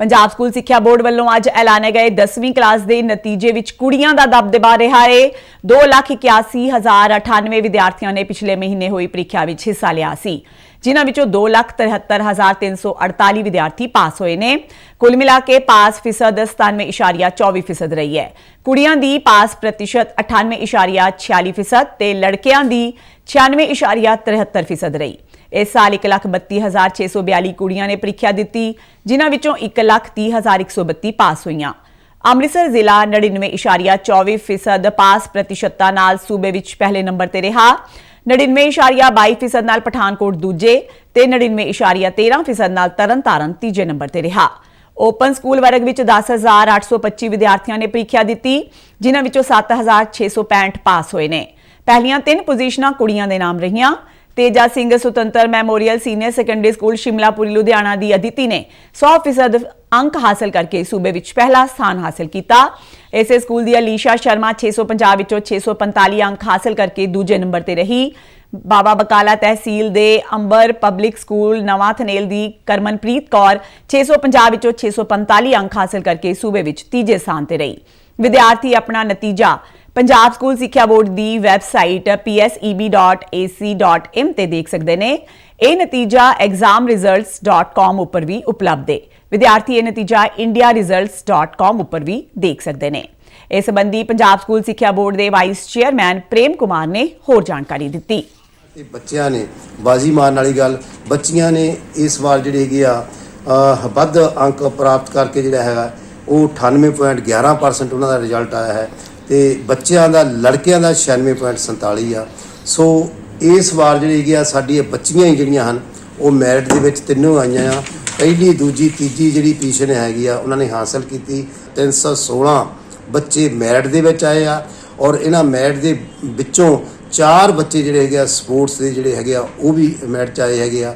Punjab school ਸਿੱਖਿਆ board ਵੱਲੋਂ ਅੱਜ ਐਲਾਨੇ ਗਏ 10ਵੀਂ ਕਲਾਸ ਦੇ ਨਤੀਜੇ ਵਿੱਚ ਕੁੜੀਆਂ ਦਾ ਦਬਦਬਾ ਰਿਹਾ ਹੈ 281098 ਵਿਦਿਆਰਥੀਆਂ ਨੇ ਪਿਛਲੇ ਮਹੀਨੇ ਹੋਈ ਪ੍ਰੀਖਿਆ ਵਿੱਚ ਹਿੱਸਾ ਲਿਆ ਸੀ। ਜਿਨ੍ਹਾਂ ਵਿੱਚੋਂ 273348 ਵਿਦਿਆਰਥੀ ਪਾਸ ਹੋਏ ਨੇ। ਕੁੱਲ ਮਿਲਾ ਕੇ ਪਾਸ ਫੀਸਦ 97.24% ਰਹੀ ਹੈ। ਕੁੜੀਆਂ ਦੀ ਪਾਸ ਪ੍ਰਤੀਸ਼ਤ 98.46% ਤੇ ਲੜਕਿਆਂ ਦੀ 96.73% ਰਹੀ। ਇਸ ਸਾਲ 132642 ਕੁੜੀਆਂ ਨੇ ਪ੍ਰੀਖਿਆ ਦਿੱਤੀ, ਜਿਨ੍ਹਾਂ ਵਿੱਚੋਂ 130132 ਪਾਸ ਹੋਈਆਂ। ਅੰਮ੍ਰਿਤਸਰ ਜ਼ਿਲ੍ਹਾ 99.24% ਪਾਸ ਪ੍ਰਤੀਸ਼ਤਤਾ ਨਾਲ ਸੂਬੇ ਵਿੱਚ ਪਹਿਲੇ ਨੰਬਰ ਤੇ ਰਿਹਾ। 99.22% ਨਾਲ ਪਠਾਨਕੋਟ ਦੂਜੇ ਤੇ 99.13 ਫੀਸਦ ਨਾਲ ਤਰਨਤਾਰਨ ਤੀਜੇ ਨੰਬਰ ਤੇ ਰਿਹਾ। ਓਪਨ ਸਕੂਲ ਵਰਗ ਵਿੱਚ 10825 ਵਿਦਿਆਰਥੀਆਂ ਨੇ ਪ੍ਰੀਖਿਆ ਦਿੱਤੀ, ਜਿਨ੍ਹਾਂ ਵਿੱਚੋਂ 7665 ਪਾਸ ਹੋਏ ਨੇ। ਪਹਿਲੀਆਂ ਤਿੰਨ ਪੋਜੀਸ਼ਨਾਂ ਕੁੜੀਆਂ ਦੇ ਨਾਮ ਰਹੀਆਂ। Teja Singh Sutantar memorial senior secondary school Shimlapuri, Ludhiana ਦੀ ਅਦਿਤੀ ਨੇ 100% ਅੰਕ ਹਾਸਲ ਕਰਕੇ ਸੂਬੇ ਵਿੱਚ ਪਹਿਲਾ ਸਥਾਨ ਹਾਸਲ ਕੀਤਾ। ਇਸੇ ਸਕੂਲ ਦੀ ਅਲੀਸ਼ਾ ਸ਼ਰਮਾ 650 ਵਿੱਚੋਂ 645 ਅੰਕ ਹਾਸਲ ਕਰਕੇ ਦੂਜੇ ਨੰਬਰ ਤੇ ਰਹੀ। ਬਾਬਾ ਬਕਾਲਾ ਤਹਿਸੀਲ ਦੇ ਅੰਬਰ ਪਬਲਿਕ ਸਕੂਲ ਨਵਾਂ ਥਨੇਲ ਦੀ ਕਰਮਨਪ੍ਰੀਤ ਕੌਰ 650 ਵਿੱਚੋਂ 645 ਅੰਕ ਹਾਸਲ ਕਰਕੇ ਸੂਬੇ ਵਿੱਚ ਤੀਜੇ ਸਥਾਨ ਤੇ ਰਹੀ। ਵਿਦਿਆਰਥੀ ਆਪਣਾ ਨਤੀਜਾ ਪੰਜਾਬ ਸਕੂਲ ਸਿੱਖਿਆ ਬੋਰਡ ਦੀ ਵੈਬਸਾਈਟ pseb.ac.in ਤੇ ਦੇਖ ਸਕਦੇ ਨੇ। ਇਹ ਨਤੀਜਾ examresults.com ਉੱਪਰ ਵੀ ਉਪਲਬਧ ਹੈ ਵਿਦਿਆਰਥੀ ਇਹ ਨਤੀਜਾ indiaresults.com ਉੱਪਰ ਵੀ ਦੇਖ ਸਕਦੇ ਨੇ। ਇਸ ਸੰਬੰਧੀ ਪੰਜਾਬ ਸਕੂਲ ਸਿੱਖਿਆ ਬੋਰਡ ਦੇ ਵਾਈਸ ਚੇਅਰਮੈਨ ਪ੍ਰੇਮ ਕੁਮਾਰ ਨੇ ਹੋਰ ਜਾਣਕਾਰੀ ਦਿੱਤੀ। ਤੇ ਬੱਚਿਆਂ ਨੇ ਬਾਜ਼ੀ ਮਾਰਨ ਵਾਲੀ ਗੱਲ, ਬੱਚੀਆਂ ਨੇ ਇਸ ਵਾਰ ਜਿਹੜੀ ਹੈਗੀ ਆ ਵੱਧ ਅੰਕ ਪ੍ਰਾਪਤ ਕਰਕੇ ਜਿਹੜਾ ਹੈਗਾ, ਉਹ 98.11% ਉਹਨਾਂ ਦਾ ਰਿਜ਼ਲਟ ਆਇਆ ਹੈ। ਤੇ ਬੱਚਿਆਂ ਦਾ, ਲੜਕਿਆਂ ਦਾ 96.47 ਆ। ਸੋ ਇਸ ਵਾਰ ਜਿਹੜੀ ਹੈਗੀ ਆ ਸਾਡੀ ਇਹ ਬੱਚੀਆਂ ਹੀ ਜਿਹੜੀਆਂ ਹਨ, ਉਹ ਮੈਰਿਟ ਦੇ ਵਿੱਚ ਤਿੰਨੋਂ ਆਈਆਂ ਆ। ਪਹਿਲੀ, ਦੂਜੀ, ਤੀਜੀ ਜਿਹੜੀ ਪੋਜੀਸ਼ਨ ਹੈਗੀ ਆ, ਉਹਨਾਂ ਨੇ ਹਾਸਲ ਕੀਤੀ। 316 ਬੱਚੇ ਮੈਰਿਟ ਦੇ ਵਿੱਚ ਆਏ ਆ ਔਰ ਇਹਨਾਂ ਮੈਰਿਟ ਦੇ ਵਿੱਚੋਂ ਚਾਰ ਬੱਚੇ ਜਿਹੜੇ ਹੈਗੇ ਆ, ਸਪੋਰਟਸ ਦੇ ਜਿਹੜੇ ਹੈਗੇ ਆ, ਉਹ ਵੀ ਮੈਰਿਟ 'ਚ ਆਏ ਹੈਗੇ ਆ।